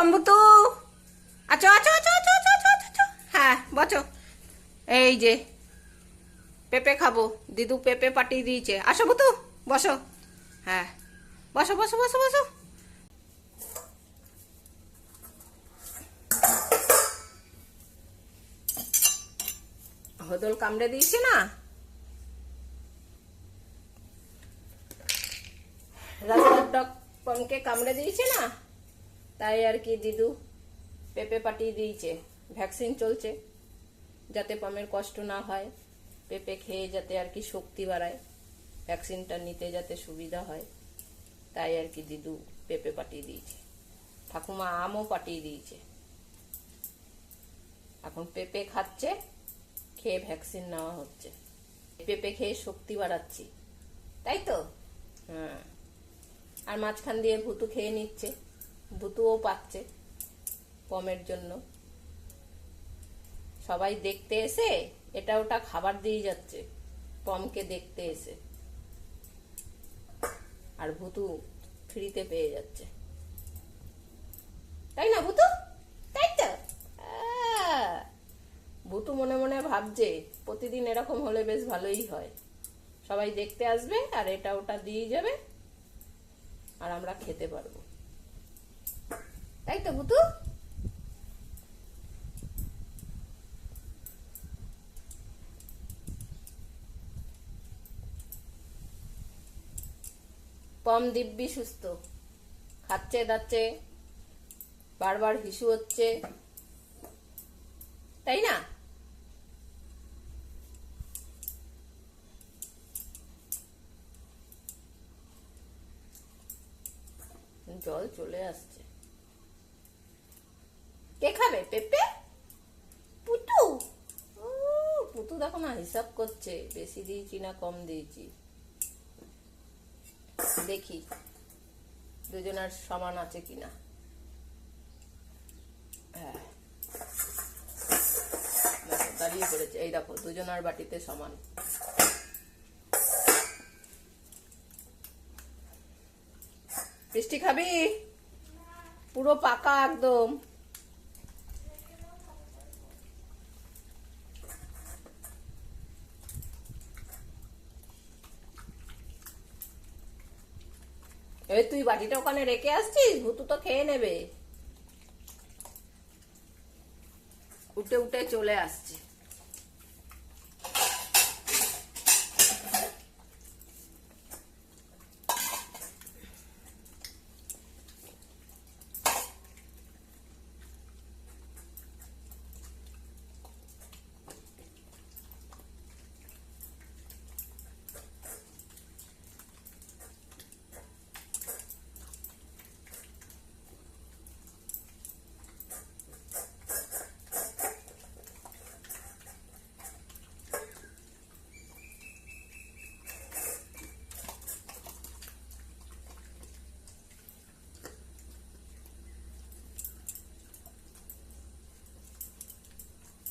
পম্বুতু আছো আছো আছো আছো আছো আছো, আছো হ্যাঁ বচো এই যে পেঁপে খাব। দিদু পেঁপে পাঠিয়ে দিয়েছে। আসো বুতু বসো। হ্যাঁ বসো বসো বসো বসো। হদল কামড়ে দিয়েছে না? রাস্তার পমকে কামড়ে দিয়েছে না? তাই আর কি দিদু পেঁপে পাঠিয়ে দিয়েছে। ভ্যাকসিন চলছে, যাতে পমের কষ্ট না হয়। পেঁপে খেয়ে যাতে আর কি শক্তি বাড়ায়। ভ্যাকসিনটা নিতে যাতে সুবিধা হয়। তাই আর কি দিদু পেঁপে পাঠিয়ে দিয়েছে। ঠাকুমা আমও পাঠিয়ে দিয়েছে। এখন পেঁপে খাচ্ছে, খেয়ে ভ্যাকসিন নেওয়া হচ্ছে। পেঁপে খেয়ে শক্তি বাড়াচ্ছি। তাই তো? হ্যাঁ। আর মাঝখান দিয়ে ভুতু খেয়ে নিচ্ছে। ভুতুও পাচ্ছে পমের জন্য। সবাই দেখতে এসে এটা ওটা খাবার দিয়ে যাচ্ছে পমকে দেখতে এসে। আর ভুতু ফ্রিতে পেয়ে যাচ্ছে। তাই না ভুতু? তাই তো? ভুতু মনে মনে ভাবছে, প্রতিদিন এরকম হলে বেশ ভালোই হয়। সবাই দেখতে আসবে আর এটা ওটা দিয়ে যাবে, আর আমরা খেতে পারব। তাই তো, ভুতু? পম দিব্যি সুস্থ। খাচ্ছে, দাচ্ছে, বারবার হিসু হচ্ছে। তাই না? জল চলে আসছে। কে খাবে পেঁপে? পুটু? পুটু দেখো না, হিসাব করছে। বেশি দিয়েছি না, কম দিয়েছি? দেখি, দুজনের সমান আছে কিনা। হ্যাঁ। দাঁড়িয়ে পড়েছে। এই দেখো, দুজনার বাটিতে সমান। মিষ্টি খাবি? পুরো পাকা একদম। এই তুই বাটিটা ওখানে রেখে আসছিস? ভুতু তো খেয়ে নেবে। উঠে উঠে চলে আসছে।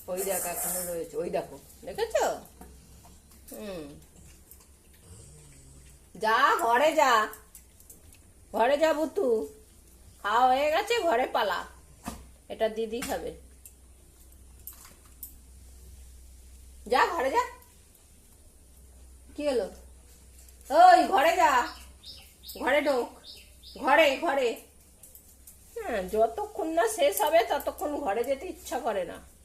ওই দেখ, এখনও রয়েছে। ওই দেখো, দেখেছ? হুম। যা, ঘরে যা। ঘরে যা, বুতু। খাওয়া হয়ে গেছে, ঘরে পালা। এটা দিদি খাবে। যা, ঘরে যা। কি হলো? ওই, ঘরে যা। ঘরে ঢোক। ঘরে ঘরে। হ্যাঁ যতক্ষণ না শেষ হবে, ততক্ষণ ঘরে যেতে ইচ্ছা করে না।